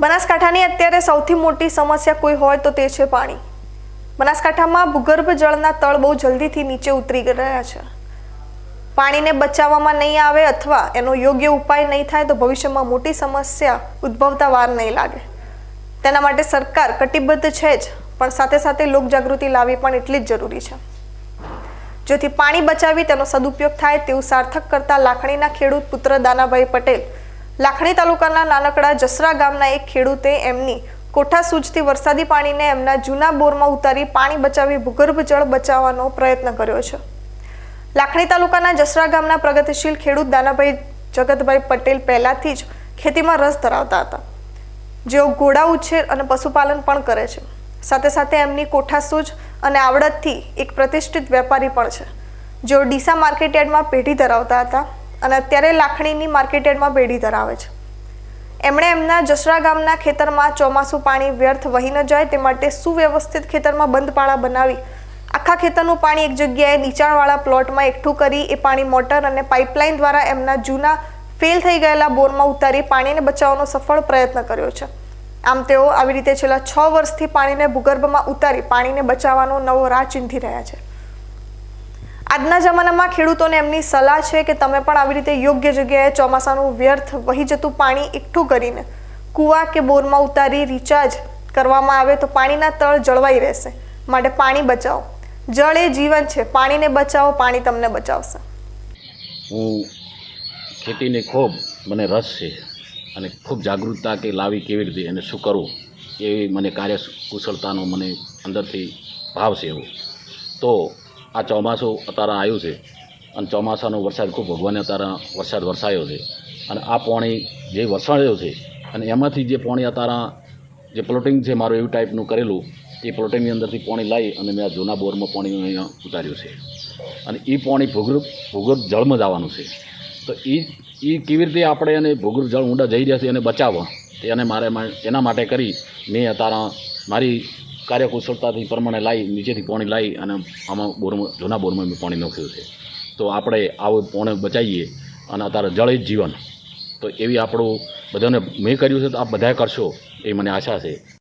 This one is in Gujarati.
બનાસકાંઠાની અત્યારે સૌથી મોટી સમસ્યા કોઈ હોય તો તે છે પાણી. બનાસકાંઠામાં ભૂગર્ભ જળના તળ બહુ જલ્દીથી નીચે ઉતરી રહ્યા છે. પાણીને બચાવવામાં નહીં આવે અથવા એનો યોગ્ય ઉપાય નહીં થાય તો ભવિષ્યમાં મોટી સમસ્યા ઉદ્ભવતા વાર નહીં લાગે. તેના માટે સરકાર કટિબદ્ધ છે જ, પણ સાથે સાથે લોકજાગૃતિ લાવવી પણ એટલી જ જરૂરી છે. જેથી પાણી બચાવી તેનો સદુપયોગ થાય તેવું સાર્થક કરતા લાખણીના ખેડૂત પુત્ર દાનાભાઈ પટેલ લાખણી તાલુકાના નાનકડા જસરા ગામના એક ખેડૂતે એમની કોઠા સૂજથી વરસાદી પાણીને એમના જૂના બોરમાં ઉતારી પાણી બચાવી ભૂગર્ભ જળ બચાવવાનો પ્રયત્ન કર્યો છે. લાખણી તાલુકાના જસરા ગામના પ્રગતિશીલ ખેડૂત દાનાભાઈ જગતભાઈ પટેલ પહેલાથી જ ખેતીમાં રસ ધરાવતા હતા. જેઓ ઘોડા ઉછેર અને પશુપાલન પણ કરે છે. સાથે સાથે એમની કોઠાસૂજ અને આવડતથી એક પ્રતિષ્ઠિત વેપારી પણ છે. જેઓ ડીસા માર્કેટયાર્ડમાં પેઢી ધરાવતા હતા. અને અત્યારે લાખણીની માર્કેટેડમાં બેડી ધરાવે છે. એમણે એમના જસરા ગામના ખેતરમાં ચોમાસું પાણી વ્યર્થ વહી ન જાય તે માટે સુવ્યવસ્થિત ખેતરમાં બંધ પાળા બનાવી આખા ખેતરનું પાણી એક જગ્યાએ નીચાણવાળા પ્લોટમાં એકઠું કરી એ પાણી મોટર અને પાઇપલાઇન દ્વારા એમના જૂના ફેલ થઈ ગયેલા બોરમાં ઉતારી પાણીને બચાવવાનો સફળ પ્રયત્ન કર્યો છે. આમ તેઓ આવી રીતે છેલ્લા છ વર્ષથી પાણીને ભૂગર્ભમાં ઉતારી પાણીને બચાવવાનો નવો રાહ ચીંધી રહ્યા છે. આજના જમાનામાં ખેડૂતોને એમની સલાહ છે કે તમે પણ આવી રીતે યોગ્ય જગ્યાએ ચોમાસાનું વ્યર્થ વહી જતું પાણી એકઠું કરીને કૂવા કે બોરમાં ઉતારી રિચાર્જ કરવામાં આવે તો પાણીના તળ જળવાઈ રહેશે. માટે પાણી બચાવો. જળ એ જીવન છે. પાણીને બચાવો, પાણી તમને બચાવશે. હું ખેતીને ખૂબ મને રસ છે અને ખૂબ જાગૃતતા કે લાવી કેવી રીતે અને શું કરવું એવી મને કાર્ય કુશળતાનો મને અંદરથી ભાવ છે એવો. તો આ ચોમાસું અત્યારે આવ્યું છે અને ચોમાસાનો વરસાદ ખૂબ ભગવાને અત્યારે વરસાદ વરસાયો છે. અને આ પાણી જે વરસાડ્યો છે અને એમાંથી જે પાણી અત્યારે જે પ્લોટિંગ છે મારું એવું ટાઈપનું કરેલું, એ પ્લોટિંગની અંદરથી પાણી લાવી અને મેં આ જૂના બોરમાં પાણી અહીંયા ઉતાર્યું છે. અને એ પાણી ભૂગર્ભ ભૂગર્ભ જળમાં જવાનું છે. તો એ એ કેવી રીતે આપણે એને ભૂગર્ભ જળ ઊંડા જઈ રહ્યા છે એને બચાવવા એને મારે એના માટે કરી, મેં અત્યારે મારી કાર્યકુશળતાથી પ્રમાણે લાવી નીચેથી પાણી લાવી અને આમાં બોરમાં, જૂના બોરમાં મેં પાણી નાખ્યું છે. તો આપણે આવું પાણી બચાવીએ અને અત્યારે જળ જ જીવન. તો એવી આપણું બધાને મેં કર્યું છે તો આપ બધાએ કરશો એ મને આશા છે.